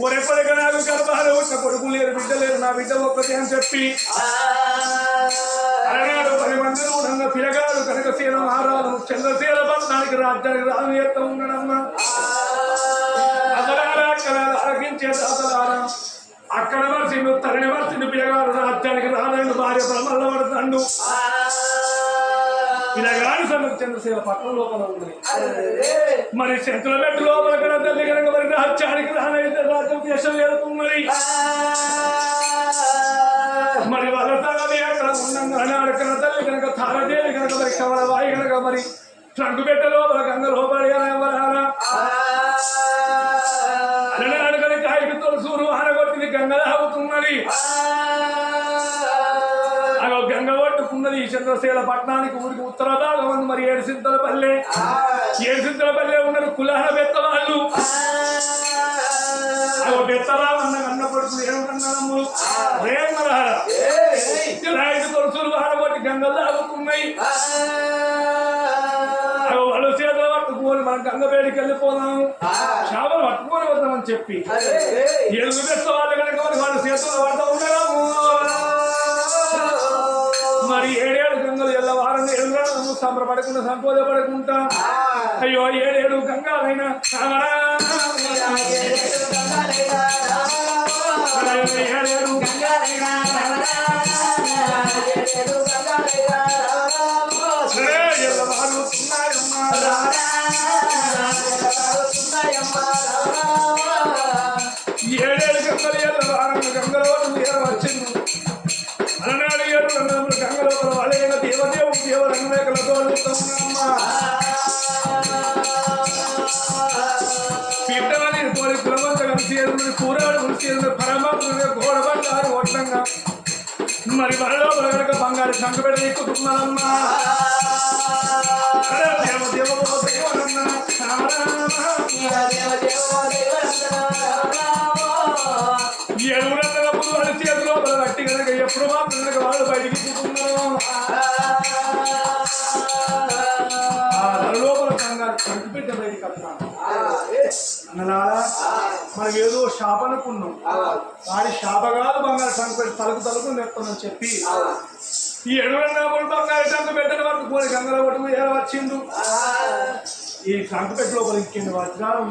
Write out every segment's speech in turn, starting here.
ఒరెప్పటిక నాకు గర్భాలు ఒక కొడుకు లేరు బిడ్డ లేరు నా బిడ్డ ఒక్కటి అని చెప్పి అలనాడు పది మంది నూడంగా పిలగాడు కనకశీల మహారాజు చంద్రశీల పట్టణానికి రాజ్యానికి రాజు ఎత్త ఉండడమ్మా. అసలారా అక్కడ అరగించే దాతలారా. అక్కడ వరసిండు తరణి వరసిండు పిలగాడు రాజ్యానికి రాజండు భార్య బ్రహ్మల్ల పడుతాండు. పిలగాడు సమస్య చంద్రశీల పట్టణం లోపల ఉంది. మరి చెంతుల పెట్టు లోపల కూడా తల్లి కనుక మరి రాజ్యానికి రానైతే రాజ్యం దేశం వెళ్తున్నది మరి. వాళ్ళ తల్లి అక్కడ ఉన్నాం అక్కడ తల్లి కనుక తారదేవి కనుక మరి కమల వాయి కనుక మరి ట్రంకు పెట్ట లోపల గంగ లోపలి కనుక కాయకు తొలసూరు ఆనగొట్టింది గంగ తాగుతున్నది చంద్రశీల పట్టణానికి ఊరికి ఉత్తర భాగం ఉంది. మరి ఏడు సింతల పల్లె. ఏడు సింతల పల్లె ఉన్నారు కులాల బెత్త వాళ్ళు అగో బెత్తరా అన్న అన్న కొడుకులు ఏమన్నాము రేమరార రాయికి తొలసూరు ఆనగొట్టి గంగలు తాగుతున్నాయి. అగో వాళ్ళు చేతులు పట్టుకోని మనం గంగ వేడికి వెళ్ళిపోదాం చేపలు పట్టుకొని వద్దామని చెప్పి. ఎలుగు బెత్త వాళ్ళు కనుక వాళ్ళ చేతులు పడుతూ ఉండడము మరి ఏడేడు వారంగా ఎదురు సంబరపడకుండా సంతోషపడకుండా అయ్యో ఏడేడు గంగాలైనా రామరా. ఏడేడు గంగలే ఎప్పుడు మాత్రం వాళ్ళు బయటికి ఆ లోపల కంగారు కంటి బిడ్డ బయటికి మనం ఏదో షాప్ అనుకున్నాం వాడి శాపగాలు బంగారు సంకటి పెట్టి తలుపు తలుపు నెత్తానని చెప్పి ఈ ఎడుగురు బంగారు టంకు పెట్టిన వరకు పోయి గంగల పట్టుకు ఎలా వచ్చిండు? ఈ టంకు పెట్టి లోపల ఇంకెన్ని వజ్రాలు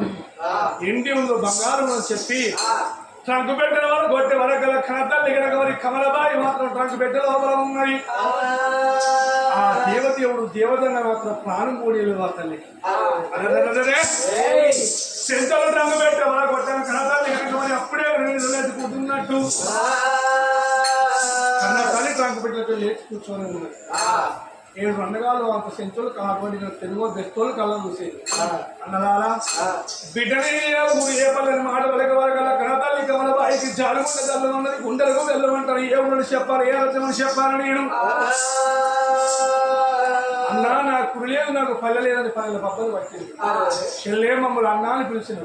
ఎండి ఉందో బంగారం అని చెప్పి ట్రంకు పెట్టిన వాళ్ళు కొట్టే వరకు గల కనతల్లి గనక మరి కమలబాయి మాత్రం ట్రంకు పెట్టే లోపల ఉన్నది. ఆ. దేవదేవుడు దేవదంగా మాత్రం ప్రాణం కూడి తల్లికి. అరెరెరెరె. చెంతలు రంగు పెట్టే వాళ్ళ కొట్టాను కనతల్లి మరి అప్పుడే కూర్చున్నట్టు ట్రంకు పెట్టినట్టు లేచి కూర్చొని ఉన్నది ఏడు రండగాలు అంత సెంచులు కాబట్టి తెలుగు బెస్తోలు కళ్ళ చూసేది అన్నదాలా బిడ్డని ఏ పల్లెని మాట వెలక వరగల కనతల్లి కమల బాయికి జాలుగుండ చల్లమన్నది గుండెలకు వెళ్ళమంటారు ఏ ఉండని చెప్పాలి ఏ రచమని చెప్పాలి నేను? నాకు లేదు నాకు పల్లె లేదని పల్లెల పబ్బలు పట్టింది. చెల్లె మమ్మల్ని అన్నా అని పిలిచిన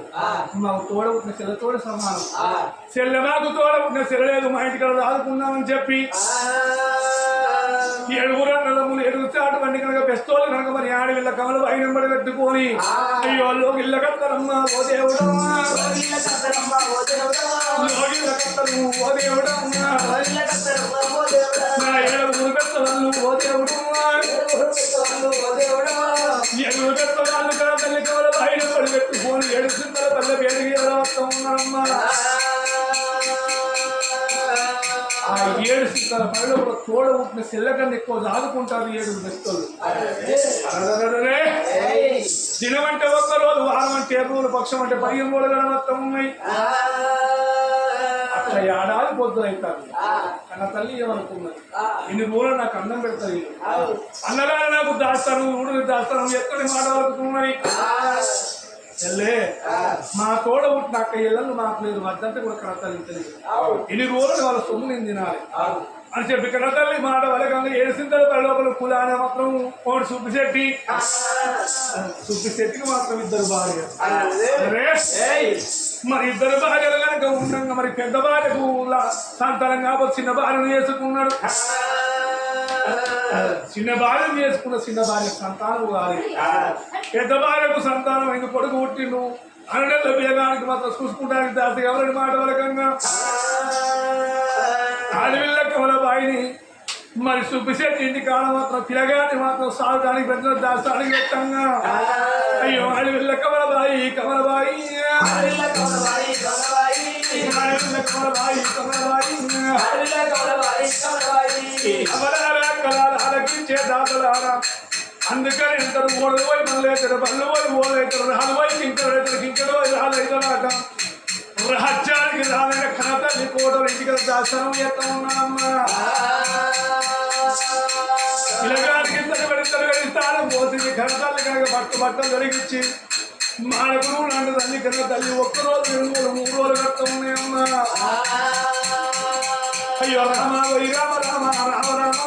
మాకు తోడ పుట్టిన చెల్లె తోడ సమానం చెల్లె మాకు తోడ పుట్టిన చెల్లె లేదు మా ఇంటికి రాదుకుందామని చెప్పి. ఏడుగురు అన్నదమ్ములు ఏడుగు చాటు బండి కనుక బెస్తోలు కనుక మరి ఆడి వీళ్ళ కమలు అయినంబడి పెట్టుకొని అయ్యో లోకి ఇళ్ళ కత్తరమ్మా ఓ కత్తరు ఓ దేవుడమ్మా నా ఏడుగురు పెద్దవాళ్ళు ఓ దేవుడమ్మా ఏడుగురు పెద్దవాళ్ళు కదా తల్లి కమలు అయినంబడి పెట్టుకొని ఏడు సింతల పల్లె వేడికి ఎలా వస్తా ఉన్నారమ్మా. ఆ ఏడు సింతల పనిలో కూడా తోడ పుట్టిన సెల్లకన్నా ఎక్కువ దాదుకుంటారు ఏడు బెస్తోళ్ళు దినం అంటే ఒక్క రోజు వారం అంటే ఎరువులు పక్షం అంటే పదిహేను రోజులు కూడా మొత్తం ఉన్నాయి. అట్లా ఏడాది పొద్దులు అవుతారు. కన్న తల్లి ఏమనుకున్నది? ఇన్ని రోజులు నాకు అన్నం పెడతారు అన్నగారు నాకు దాస్తాను ఊడిని దాస్తాను ఎక్కడి మాట వరకుతున్నాయి చెల్లే. మా తోడ పుట్టిన అక్క ఇళ్ళను నాకు లేదు వద్దంటే కూడా కన్న తెలియదు ఇన్ని రోజులు వాళ్ళ సొమ్ము నేను తినాలి. అని చెప్పి ఇక్కడ తల్లి మాట వలకంగా ఏసింతల పడి లోపల కులాన మాత్రం కోడి సుబ్బిశెట్టి సుబ్బిశెట్టికి మాత్రం ఇద్దరు భార్య మరి ఇద్దరు భార్యలు కనుక ఉండగా మరి పెద్ద భార్యకు సంతానం కాబట్టి చిన్న భార్యను చేసుకున్నాడు. చిన్న భార్యను చేసుకున్న చిన్న భార్య సంతానం కాదు. పెద్ద భార్యకు సంతానం ఇంక కొడుకు పుట్టిండు. అరడెళ్ళ బియ్యగానికి మాత్రం చూసుకుంటానికి దాసి ఎవరి మాట వరకంగా అడవిల్ల కమల బాయిని మరి సుబ్బిశెట్టి ఇంటి కాడ మాత్రం పిల్లగాని మాత్రం సాగడానికి పెట్టిన దాస్తానికి పెట్టంగా. అయ్యో అడవిల్ల కమల బాయి కమల బాయి. అడవిల్ల అమరాల అందుకని ఇంతరు ఓడలు పోయి మనలేతారు బళ్ళు పోయి ఓడవుతారు రాళ్ళు పోయి కింకరు అవుతారు కింకరు పోయి రాళ్ళు అవుతారాక రాజ్యానికి రాలైన ఖాతాన్ని కోటలు ఇంటికి దాసనం చేస్తా ఉన్నానమ్మా పిల్లగానికి తరబడి తరబడి స్థానం పోతుంది ఖాతాలు కనుక బట్ట బట్టలు జరిగించి మానవుడు లాంటి తల్లి కన్నా తల్లి ఒక్క రోజు రెండు రోజులు మూడు రోజులు కడతా ఉన్నాయమ్మా అయ్యో రామ రామ రామ రామ రామ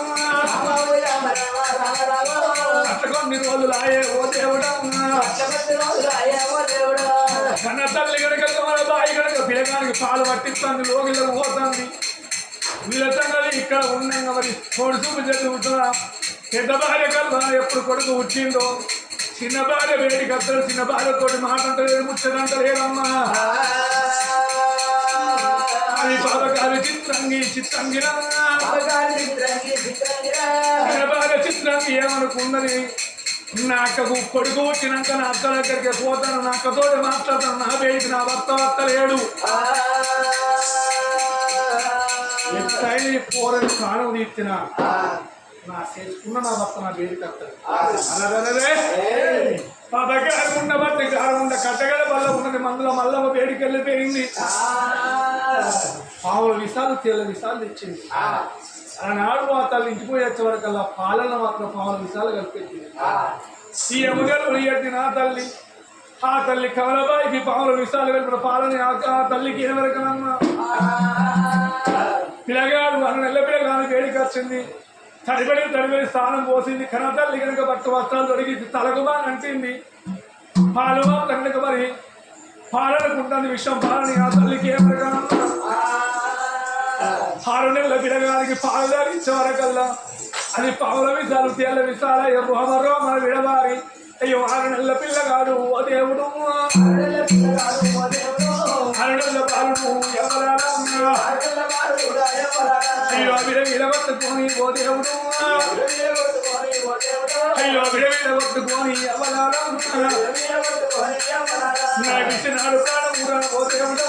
అట్టకొని రోజులు ఆయే ఓ దేవుడా కన్న తల్లి కనుక మన బాయి కనుక పిల్లగానికి పాలు పట్టిస్తుంది లోగిళ్ళకు పోతుంది వీళ్ళ తండ్రి ఇక్కడ ఉన్నాం మరి కోడి చూపు చెట్టు ఉంటున్నా పెద్ద భార్య కల్లా ఎప్పుడు కొడుకు పుట్టిందో చిన్న భార్య వేడి కత్తలు చిన్న భార్యతోటి మాట అంటలేదు అది పాపకారి చిత్రంగి చిత్రంగి చిన్న భార్య చిత్రంగి ఏమనుకున్నది నా అక్కకు కొడుకు వచ్చినాక నా అక్క దగ్గరికి పోతాను నా అక్కతోటి మాట్లాడతాను. నా వేడికి నా భర్త భర్త లేడు ఎట్లయినా ఈ పోరని ప్రాణం తీర్చిన నా చేసుకున్న నా భర్త నా వేడి కట్టదు పదగారు ఉన్న బట్టి గారు ఉన్న కట్టగల వల్ల ఉన్నది. మందుల మల్లమ్మ వేడికి వెళ్ళిపోయింది పావుల విషాలు తెల్ల విషాలు తెచ్చింది. ఆనాడు మా తల్లి ఇంటికి పోయి వచ్చే వరకల్లా పాలన మాత్రం పావుల విషాలు కలిపెట్టింది ఈ ఎముగలు ఉయ్యటి నా తల్లి. ఆ తల్లి కమలబాయికి పావుల విషాలు కలిపిన పాలన ఆ- తల్లికి ఏ వరకనమ్మా? పిల్లగాడు మన నెల్ల పిల్లగాని వేడికి వచ్చింది. తడిబడి తడిబడి స్నానం పోసింది. కనతల్లి కనుక పట్టు వస్త్రాలు తొడిగి తలకు బాగా అంటింది. పాలుమా కనుక మరి పాలనుకుంటుంది విషయం పాలని ఆ తల్లికి ఏమనగా ఆరు నెలల పిల్లగానికి పాలు దాగించే వరకల్లా అది పావుల విషాలు తేళ్ళ విషాల మన విడవారి అయ్యో ఆరు నెలల పిల్లగాడు ఓ దేవుడు. ఆరు నెలల ఎవరా అయ్యో విడ విడగొట్టుకొని ఓ దేవుడు. అయ్యో విడ విడగొట్టుకొని ఎవరారా నాకు ఇచ్చినాడు ప్రాణమురా ఓ దేవుడు.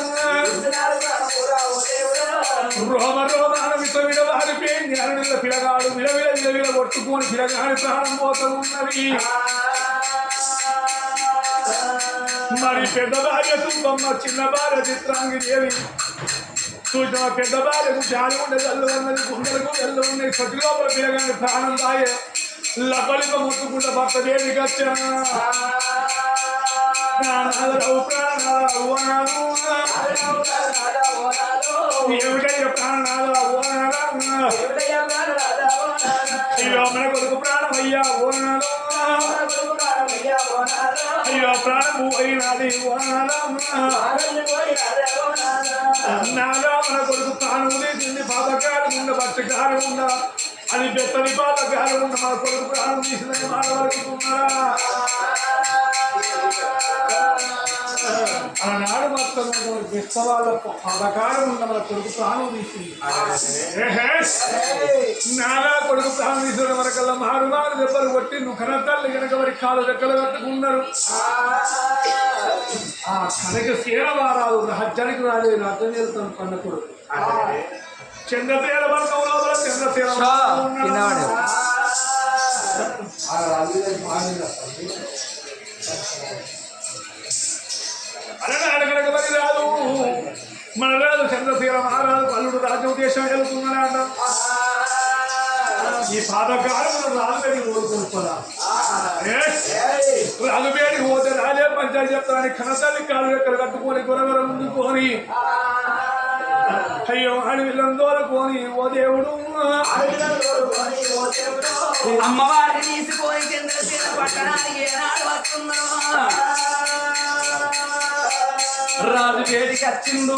రోమ రోమాన విత విడ వారిపోయింది అరుణుల పిలగాడు విడ విడ విడ విడ కొట్టుకొని పిలగాడి ప్రాణం పోతూ ఉన్నది. మరి పెద్ద భార్య తుంపమ్మ చిన్న భార్య చిత్రాంగి దేవి. చూసిన పెద్ద భార్యకు జాలి ఉండే తల్లు ఉన్నది గుండెలకు ఎల్లు ఉన్నాయి సతి లోపల పిలగాని ప్రాణం దాయే లబలిక ముట్టుకుంటే భర్త దేవికి వచ్చాను ప్రాణాలు ప్రాణాలు ఏమిటయ్య ప్రాణాలు అనాలు అయ్యో మన కొడుకు ప్రాణమయ్యా ఓనాలు అయ్యో ప్రాణము అయినది నాలో మన కొడుకు ప్రాణము తీసింది పాపకారు ఉండ బట్టకారు ఉన్న అని బెత్తని పాపకాలు ఉన్న మన కొడుకు ప్రాణం తీసిందని మాట్లాడుతున్నారా ఆనాడు మొత్తం బెత్త వాళ్ళ పథకారం ఉన్న కొడుకు ప్రాణం తీసింది! నానా కొడుకు ప్రాణం తీసిన వరకల్లా మారు మారు దెబ్బలు కొట్టి నువ్వు కనతల్లి కనుక వారి కాలు రెక్కలు కట్టుకున్నారు. ఆ కనక సేనవారాలు రాజ్యానికి రాలేదు రాజ్యం వెళ్తాను కన్న కొడుకు చంద్రసేన వర్గం లోపల చంద్రసేన మరి రాదు మన రాదు చంద్రశీల మహారాజు అల్లుడు రాజ్యం దేశం వెళ్తున్నాడు ఈ పాదకాలంలో రాజు దగ్గరికి కోరుకోరా పోతే రాజే పంచాయతీ చెప్తాను కనతల్లి కాలు ఎక్కడ కట్టుకొని గొరగొర ముందుకొని. అయ్యో అడవిలందోల పోని ఓ దేవుడు. అమ్మవారిని తీసుకొని చంద్రశీల పట్టణానికి ఏనాడు వస్తున్నారు రాజు వేడికి వచ్చిండు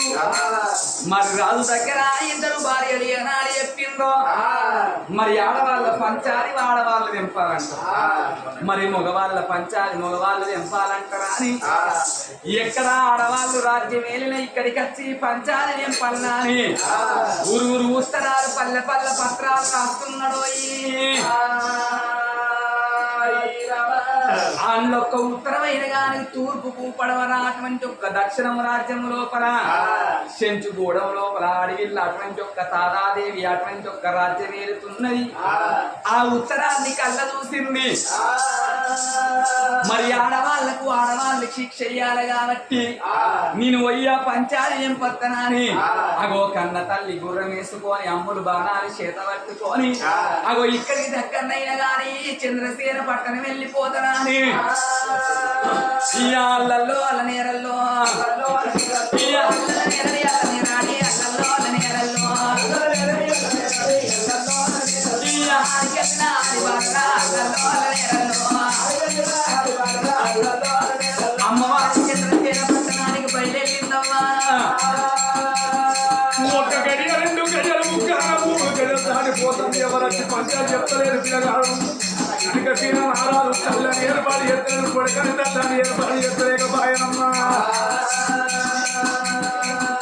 మరి రాజు దగ్గర ఇద్దరు భార్యలు ఏనాడు చెప్పిండ్రో. మరి ఆడవాళ్ళ పంచాలి ఆడవాళ్ళు తెంపాలంట. మరి మగవాళ్ళ పంచాలి మగవాళ్ళు తెంపాలంటారా అని ఎక్కడ ఆడవాళ్ళు రాజ్యం వెళ్ళిన ఇక్కడికి వచ్చి పంచాలి తెంపాలనా అని. ఊరు ఊరు ఉత్తరాలు పల్లె పల్లె పత్రాలు రాస్తున్నాడు అందులో ఒక్క ఉత్తరమైన గాని తూర్పుకు పడవర అటువంటి ఒక్క దక్షిణం రాజ్యం లోపల చెంచు గూడెం లోపల అడవిల్లో అటువంటి ఒక్క తారాదేవి అటువంటి ఒక్క రాజ్యం ఏలుతున్నది. ఆ. ఉత్తరాన్ని కళ్ళ చూసింది మరి ఆడవాళ్ళకు ఆడవాళ్ళు శిక్ష చెయ్యాలి కాబట్టి నేను వయ్యా పంచాలి ఏం పత్తనాని అగో కన్న తల్లి గుర్రం వేసుకొని అమ్ములు బాణాలు చేత పట్టుకొని అగో ఇక్కడికి దగ్గరనైనా గాని చంద్రసేన పట్టణం వెళ్ళిపోతానని అని? అల్లల్లో అల్ల నేరల్లో ఈ అల్లల నేరడి అల్ల నేరాడి అల్లల్లో అల్ల నేరల్లో పోతుంది దాటిపోతుంది ఎవరొచ్చి పంచాలు చెప్తలేరు పిల్లగాడు. ఇక సీన నారాలు చల్లని ఏర్పాటు చేస్తలేరు. కొడుకని తల్లని ఏర్పాటు చేస్తలేకపోయానమ్మా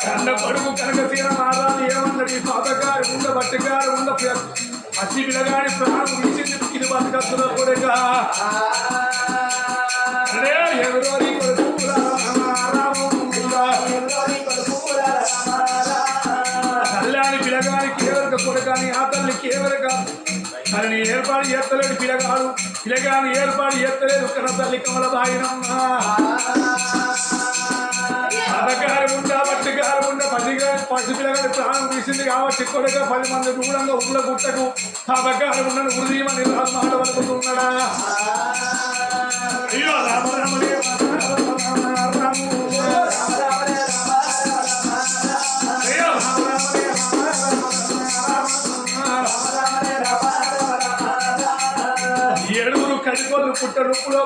కన్న కొడుకు కనుక సీన నారాలు ఏమన్నది ఈ పాతగారు ఉండ బట్టగారు ఉండ పసి పిల్లగాడి ప్రాణం ఇచ్చింది ఇది బతకస్తున్న కొడుక. ఎవరో? తల్లి తనని ఏర్పాటు చేస్తలేడు పిలగాడు పిలగాను ఏర్పాటు చేస్తలేదు కన తల్లి కమలబాయినమ్మ అదగారు ఉండా బట్టిగారు ఉండ పదిగా పసి పిల్లగాడు ప్రాణం తీసింది కాబట్టి కొడక పది మంది దూరంగా ఉళ్ళ గుట్టకు ఆ దగ్గర ఉన్న హృదయమని మాట పలుకుతున్నాడా అయ్యో రామ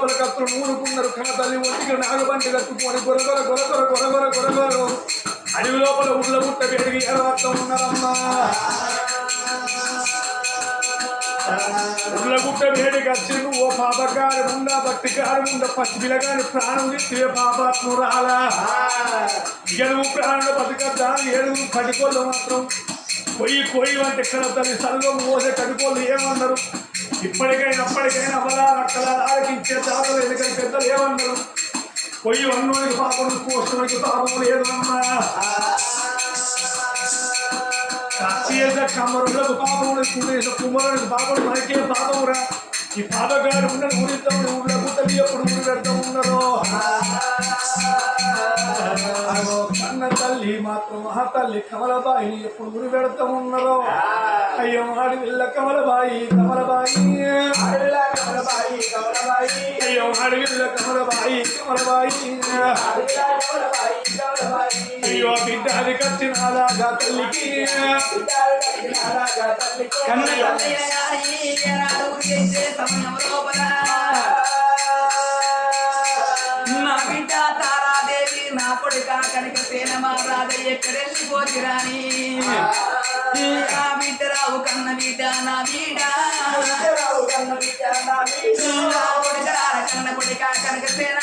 లోపల కత్తులు ఊరుకున్నారు కన్న తల్లి ఒంటికి నాగబంటి కట్టుకొని గొరగొర గొరగొర గొరగొర గొరగొర అడవి లోపల ఉళ్ళ గుట్ట పెరిగి ఎరవత్తం ఉన్నారమ్మా ఉళ్ళ గుట్ట వేడికి వచ్చిండు ఓ పాపగారి ఉండ భక్తిగారి ఉండ పచ్చి పిల్లగాని ప్రాణం తీస్తే పాపాత్మురాలా. ఏడుగు ప్రాణుల బతికద్దా? ఏడుగు కడికోళ్ళు మాత్రం. కొయ్యి కొయ్యి అంటే ఎక్కడ తల్లి సరుగం పోతే కడికోళ్ళు ఏమన్నారు? ఇప్పటికైనా అప్పటికైనా అవలా అక్కడ ఆలకించే దాతలు ఎందుకంటే పెద్దలు ఏమన్నారు? పొయ్యి అన్నోనికి పాపం కోసుకోనికి పాపం లేదమ్మా అమ్మా. చేసే కమ్మరులకు పాపం కుమేసే కుమారునికి పాపం మనకే పాపమురా ఈ పాపగారు ఉన్న ఊరితో ఊళ్ళో గుట్టలు ఎప్పుడు ఊరు పెడతా ఉన్నారో? తల్లి మాత్రం ఆ తల్లి. కమలబాయి ఎప్పుడు ఊరు పెడతా ఉన్నారో అయ్యో ఆడి వెళ్ళ కమలబాయి కమలబాయి అయ్యో ఆడి వెళ్ళ కమలబాయి కమలబాయి అయ్యో బిడ్డ అది కచ్చిన అలాగా తల్లికి. నా బిడ్డ నా కొడుక కనుక సేన మహారాజ ఎక్కడెళ్ళిపోతిరాని ఆ. బిడ్డ రావు కన్న బిడ్డ నా బిడ్డ. నా కొడుక రార కన్న కొడుక కనుక సేన.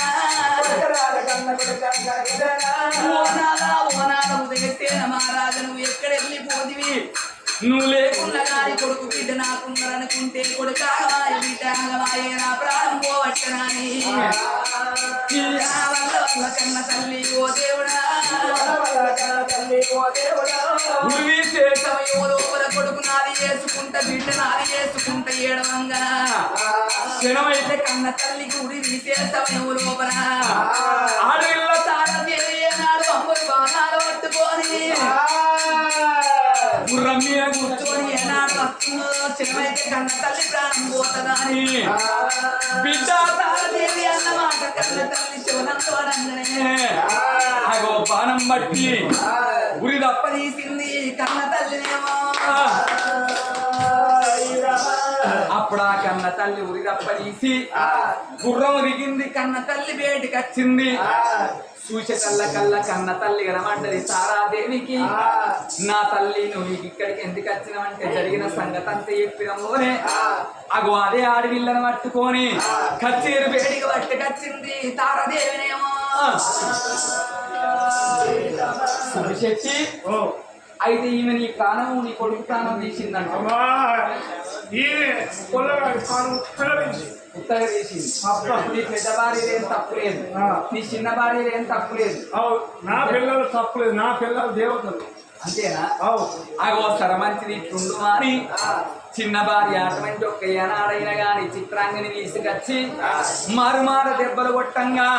ఓనాదా ఓనాద ఉదయ సేన మహారాజు నువ్వు లేకున్నా కానీ కొడుకు బిడ్డ నాకున్నారనుకుంటే కొడుక ఆగమాయ బిడ్డ ఆగమాయ నా ప్రాణం వల్ల కన్న తల్లి ఓ దేవుడా తల్లి చేసమయో లోపల కొడుకు నాది చేసుకుంటా బిడ్డ నాది చేసుకుంటా ఏడవంగా క్షణమైతే కన్న తల్లికి ఉరి తీసే సమయం లోపల ఆడవిల్ల తారదేవి నాడు అమ్మరు బాణాలు పట్టుకొని. గుర్రం మీద కూర్చొని ఏనాడు వస్తుందో చిన్నమైతే కన్న తల్లి ప్రాణం పోతుందని బిడ్డ తారదేవి అన్నమాట కన్న తల్లి శివనంతో అగో బాణం బట్టి ఉరి దప్పదీసింది కన్న తల్లినేమో అప్పుడు ఆ కన్న తల్లి ఉరి దప్పదీసి గుర్రం రిగింది కన్న తల్లి బయటికి వచ్చింది చూసే కళ్ళ కళ్ళ కన్న తల్లి కనమంటది తారాదేవికి నా తల్లి నువ్వు ఇక్కడికి ఎందుకు వచ్చినావంటే జరిగిన సంగతి అంతా చెప్పినమోనే అగో అదే ఆడవిల్లను పట్టుకొని కచ్చేరు వేడికి పట్టుకొచ్చింది తారాదేవినేమో. శక్తి అయితే ఈమె నీ ప్రాణము నీ కొడుకు ప్రాణం తీసిందంట. ఉత్తగా అబ్బా. నీ పెద్ద భార్య ఏం తప్పులేదు. నీ చిన్న భార్య ఏం తప్పులేదు. నా పిల్లలు తప్పులేదు. నా పిల్లలు దేవతలు. అంతేనా? అగో సరమంచిది ఇట్లుండు అని చిన్న భార్య అటువంటి ఒక్క ఏనాడైనా గాని చిత్రాంగిని తీసుకొచ్చి మారుమార దెబ్బలు కొట్టంగా.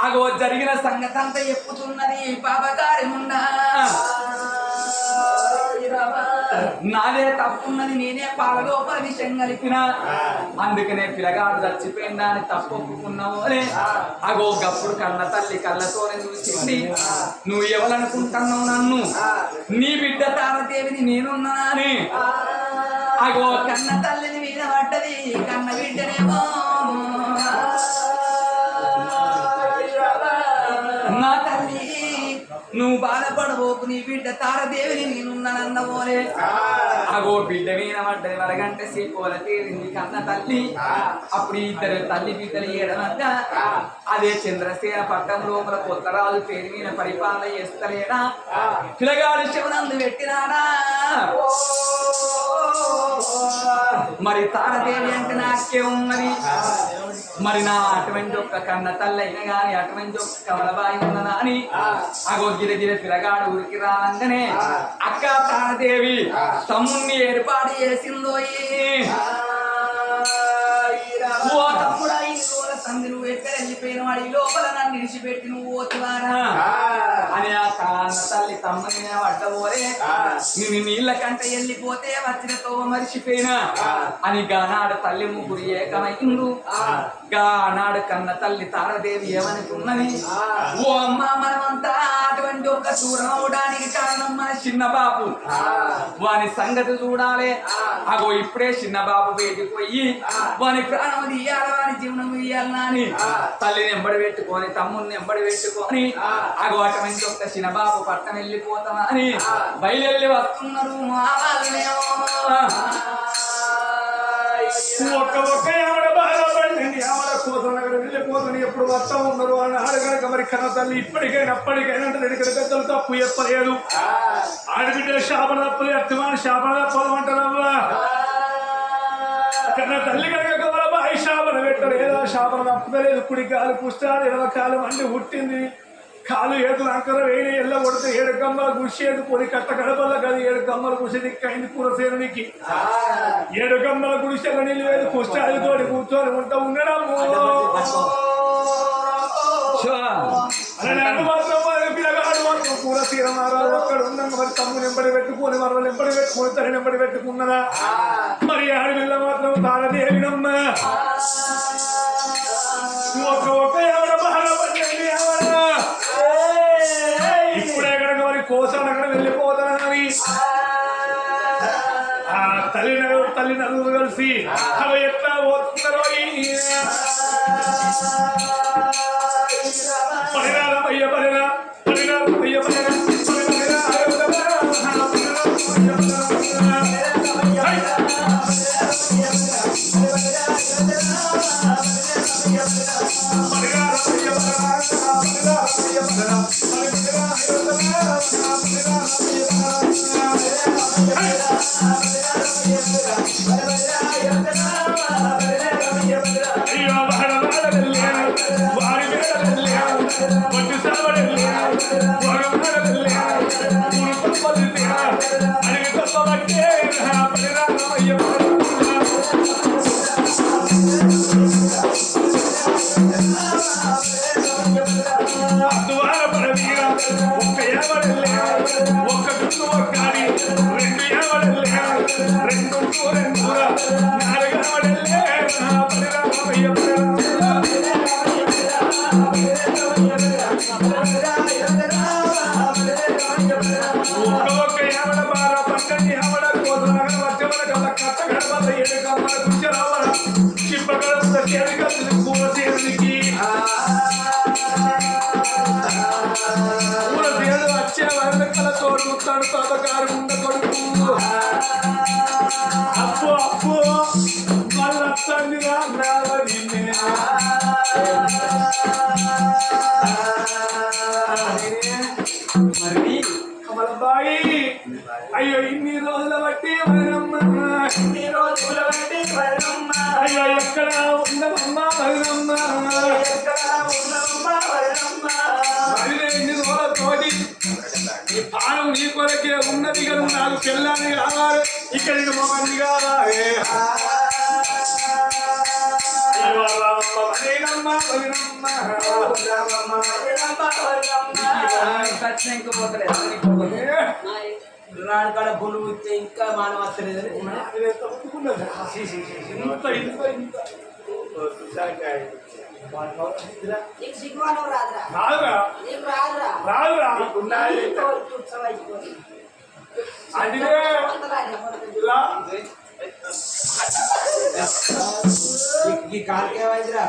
అగో జరిగిన సంగతి అంతా చెప్పుతున్నది పాపగారి ఉన్నా నాదే తప్పున్నది నేనే పాల లోపల విషయం కలిపిన అందుకనే పిల్లగాడు చచ్చిపోయిందా అని తప్పు ఒప్పుకున్నావు అనే. అగో గప్పుడు కన్న తల్లి కళ్ళతోనే చూసింది. నువ్వు ఎవరనుకుంటున్నావు నన్ను. నీ బిడ్డ తారదేవిని నేనున్నానా అని. అగో కన్న తల్లిని మీద పడ్డది. కన్న బిడ్డనేమో బాధపడబోకు నీ బిడ్డ తారదేవిని నేనున్నానన్నవోలే. అగో బిడ్డ మీద పడ్డది వరగంట సేపోల తీరింది కన్న తల్లి. అప్పుడు ఇద్దరు తల్లి బిడ్డలు ఏడనంట అదే చంద్రసేన పట్టం లోపల కొత్తరాజు పేరు మీద పరిపాలన చేస్తలేడా? పిలగాడు శివనందు పెట్టినాడా? మరి తారదేవి అంటే నాకే ఉన్నది. మరి నా అటువంటి ఒక్క కన్న తల్లి అయినా గాని అటువంటి ఒక్క కమలబాయి ఉన్నదా అని అగో గిర గిర పిలగాడు ఊరికి రాగానే అక్క తారదేవి తమ్ముణ్ణి ఏర్పాటు చేసిందో ఓ తమ్ముడా ఈ రోజుల సంధి నువ్వు ఎక్కడ వెళ్ళిపోయిన వాడు ఈ లోపల నన్ను విడిచిపెట్టి నువ్వు అని ఆ తల్లి తమ్ముని పడ్డబోరే నేను నీళ్ళ కంట వెళ్ళిపోతే వచ్చిన తోవ మరిచిపోయినా. అని గానాడు తల్లి ముగ్గురు ఏకమైండు గానాడు కన్న తల్లి తారదేవి ఏమనుకున్నది? ఓ అమ్మ మనమంతా అటువంటి ఒక దూరం అవడానికి కారణం మన చిన్న బాబు వాని సంగతి చూడాలి. అగో ఇప్పుడే చిన్న బాబు బయటికి పోయి వాని ప్రాణం తీయాలి వాని జీవనం అని తల్లిని ఎంబడి పెట్టుకొని తమ్ముడిని ఎంబడి పెట్టుకొని అగో అటువంటి ఒక్క చిన్న బాబు పట్టం వెళ్ళిపోతామా అని బయలుదేరి వస్తున్నారు మా వాళ్ళేమో. ఒక్క ఒక్క ఆవిడ బాధపడింది వెళ్ళిపోతుంది ఎప్పుడు వస్తా ఉన్నారు అని అడగనక మరి కన్న తల్లి ఇప్పటికైనా అప్పటికైనా అంటే ఇక్కడ పెద్దలు తప్పు చెప్పలేదు. ఆడబిడ్డ శాపన తప్పులు ఎత్తమాని శాపన తప్పలు అంటారవ్వా కన్న తల్లి కనుక బాయి శాపన పెట్టలేదు శాపన తప్పలేదు కుడి కాలు పుష్టాలు ఎడవ కాలం అన్ని పుట్టింది. కాలు ఏదులు అంకర వేడి ఎల్ల కొడితే ఏడు కమ్మల గుషేది పొడి కట్ట గడపల్ల కదా ఏడు కమ్మల గుషి దిక్కైంది కూరసేనునికి ఏడు గమ్మల గుడిసెల నిలివేది పుష్టాలు కూర్చొని ఉంటా ఉండడము షో. అలా నన్ను మాత్రం మరి పిల్లగాడు మాత్రం కూర తీరమారాలు మరి తమ్ము నెంబడి పెట్టుకొని మరో నింబడి పెట్టుకొని తల్లి నింబడి పెట్టుకున్నదా? మరి ఆడపిల్ల మాత్రం తారదేవినమ్మ ఒక్క ఒక్క ఆ తల్లి నలుగురు తల్లి నలుగురు కలిసి అవి ఎట్లా పోతున్నారో పరిణామం పరిణామం పరిణామం పరిణామం పరిణ, ನಾರಗವಡಲ್ಲೇ ನಾ పోతలేదు. రాడు కాడ బుల్లు పుట్టే ఇంకా మానవ వస్తలేదు. రాదురా. రాదురా. రాదురా. రాదురా నీతో ఉత్సవం అయిపోయింది. అదిలే కొంతలాగే కొడుకు. ఇలా ఈ కాలకేమైందిరా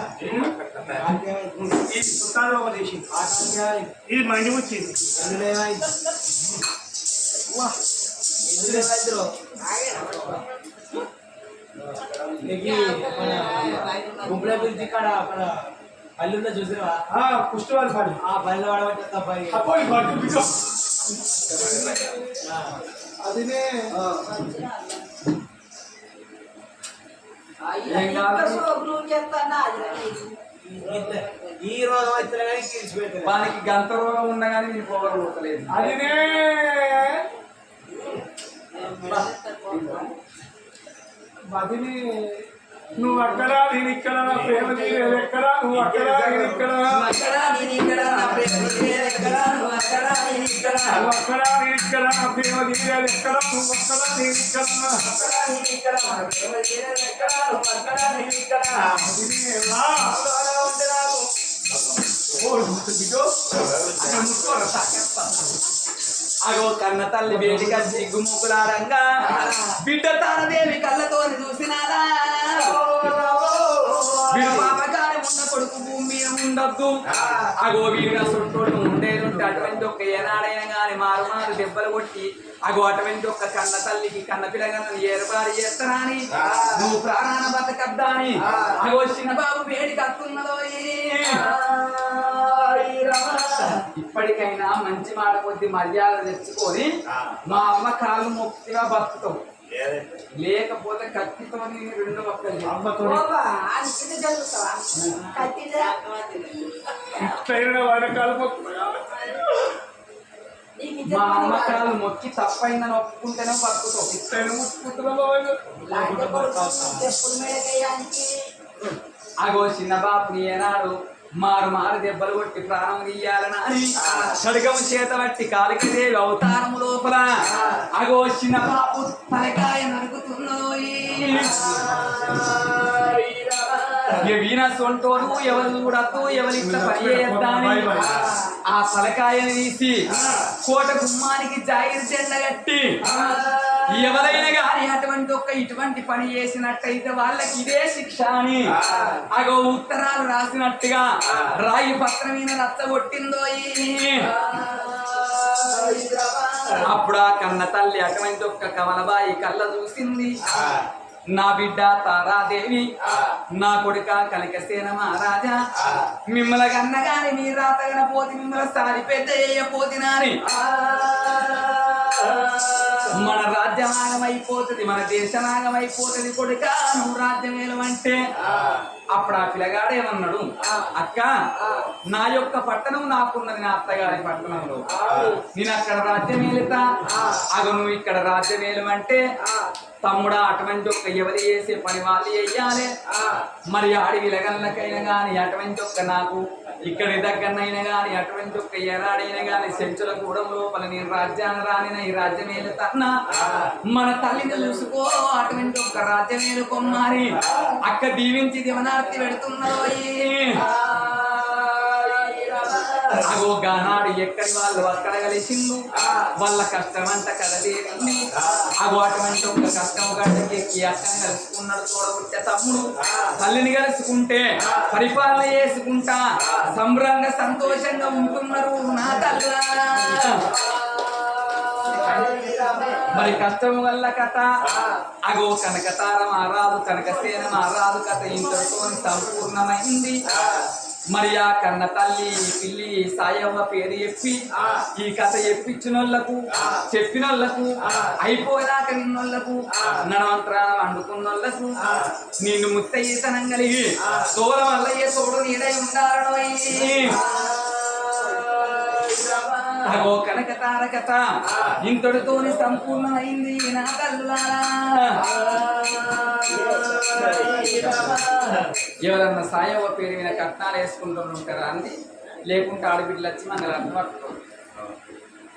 కాలకేమైంది ఈ పుస్తకాలు ఒక దేశం ఆ కాలకేమైంది ఇది మండి వచ్చింది ఎందులో ఏమైంది ఎందులో ఏమైందిరో నీకు మన గుంపుల పిలిచి ఇక్కడ మన పల్లెల్లో చూసినవా ఆ పుష్టివారి పని ఆ పల్లె వాడబట్టే తప్ప అప్పుడు పట్టు బిడ్డ అదినే. ఈ రోజు వచ్చిన కానీ తీసిపెట్టారు వానికి గంత రోగం ఉన్నా కానీ నేను పోగలగొట్టలేదు అదినే! బదిని నువ్వు అక్కడ నేను ఇక్కడ నా ప్రేమ ఎక్కడ? నువ్వు అక్కడ నేను ఇక్కడ? అక్కడ నేను ఇక్కడ నా ప్రేమ ఎక్కడ? నువ్వు అక్కడ నేను ఇక్కడ? నువ్వు అక్కడ నేను ఇక్కడ నా ప్రేమ తీరేది ఎక్కడ? నువ్వు అక్కడ నేను ఇక్కడ? అక్కడ నేను ఇక్కడ మన ప్రేమ తీరేది ఎక్కడ? నువ్వు అక్కడ నేను ఇక్కడ? అదినే రా. అలా ఉంటే నాకు ఓ, బిడ్డో. అక్కడ ముట్టుకోరా తాకేస్తా. అగో కన్న తల్లి వేడిక సిగ్గు ముగ్గులాడంగా బిడ్డ తానదేవి కళ్ళతో చూసినారా ఉండొద్దు అగో వీడిగా సొట్టోళ్ళు ఉండేదుంటే అటువంటి ఒక్క ఏనాడైనా గాని మారు మారు దెబ్బలు కొట్టి అగో అటువంటి ఒక్క కన్న తల్లికి కన్న పిల్లగలను ఏర్పాటు చేస్తానా అని నువ్వు ప్రాణాన బతకద్దా అని అగో చిన్న బాబు వేడికి అత్తున్నదో ఇప్పటికైనా మంచి మాట కొద్ది మర్యాద తెచ్చుకొని మా అమ్మ కాళ్ళు మొక్కిగా బతుకుతావు. లేకపోతే కత్తితో రెండు ఒక్కలు మా ఇద్దరు అమ్మ పని కాళ్ళు మొక్కి తప్పైందని ఒప్పుకుంటేనే బతుకుతావు ఇట్లయిన ముట్టుకుంటున్నావు అగో చిన్న బాపుని ఏనాడు మారు మారు దెబ్బలు కొట్టి ప్రాణం తీయాలని? అని చేత పట్టి కాలికదేవి అవతారం లోపల. అగో చిన్న పాపు తలకాయ నరుకుతున్నదోయి వీణ సొంటోను ఎవరు చూడద్దు ఎవరి పని చేయొద్దని ఆ తలకాయని తీసి కోట గుమ్మానికి జాగిరి చెండ కట్టి. ఎవరైనా కానీ అటువంటి ఒక్క ఇటువంటి పని చేసినట్టయితే వాళ్ళకి ఇదే శిక్ష అని అగో ఉత్తరాలు రాసినట్టుగా రాయి పత్రం మీద రచ్చగొట్టిందో అప్పుడు ఆ కన్న తల్లి అటువంటి ఒక్క కమలబాయి కళ్ళ చూసింది. నా బిడ్డ తారాదేవి. నా కొడుక కలికసేన మహారాజా. మిమ్మల కన్నగాని మీ రాతగన పోతి మిమ్మల సారి పెద్ద పోతినాని. మన రాజ్యమాగం ఆగమైపోతుంది మన దేశం ఆగమైపోతుంది కొడుక. నువ్వు రాజ్యం ఏలమంటే అప్పుడు ఆ పిల్లగాడు ఏమన్నాడు? అక్క నా యొక్క పట్టణం నాకున్నది నా అత్తగారి పట్టణంలో. నేను అక్కడ రాజ్యం ఏలుతా అగ నువ్వు ఇక్కడ రాజ్యం ఏలమంటే తమ్ముడా అటువంటి ఒక్క ఎవరు చేసే పని వాళ్ళు చెయ్యాలి. మరి ఆడి విలగల్లకైనా గాని అటువంటి ఒక్క నాకు ఇక్కడి దగ్గరనైనా గాని అటువంటి ఒక్క ఎరాడైనా గాని సెంచుల కూడం లోపల నేను రాజ్యాన్ని రానిన ఈ రాజ్యం ఏలుతన్నా మన తల్లిని చూసుకో అటువంటి ఒక్క రాజ్యం ఏలుకొమ్మారి అక్క దీవించి దివనార్తి పెడుతున్నదో అగో గానాడు ఎక్కడి వాళ్ళు అక్కడ కలిసిండు వాళ్ళ కష్టమంతా కదలేదండి అగో అటువంటి ఒక కష్టం గడ్డకి ఎక్కి అక్కని కలుసుకున్నాడు చూడబుట్టే తమ్ముడు. తల్లిని కలుసుకుంటే పరిపాలన చేసుకుంటా సంబరంగా సంతోషంగా ఉంటున్నారు నా తల్లా. మరి కష్టం వల్ల కథ? అగో కనకతారం ఆరాదు కనకసేనం ఆరాదు కథ ఇంతటితో సంపూర్ణమైంది. మరి ఆ కన్న తల్లి పిల్లి సాయవ్వ పేరు చెప్పి ఈ కథ చెప్పించినోళ్ళకు చెప్పినోళ్ళకు అయిపోయాక నిన్నోళ్ళకు నడవంతరాన వండుకున్నోళ్ళకు నిన్ను ముత్తయ్యతనం కలిగి తోల వల్ల ఏ తోడు నీడై ఉండాలనోయ్. ఓ కనక తారకత ఇంతటితోని సంపూర్ణమైంది నా తల్లులారా ఎవరన్నా సాయవ పేరు మీద కట్నాలు వేసుకుంటున్నాం కదా అండి? లేకుంటే ఆడబిడ్డలు వచ్చి మన రద్దు పట్టుకో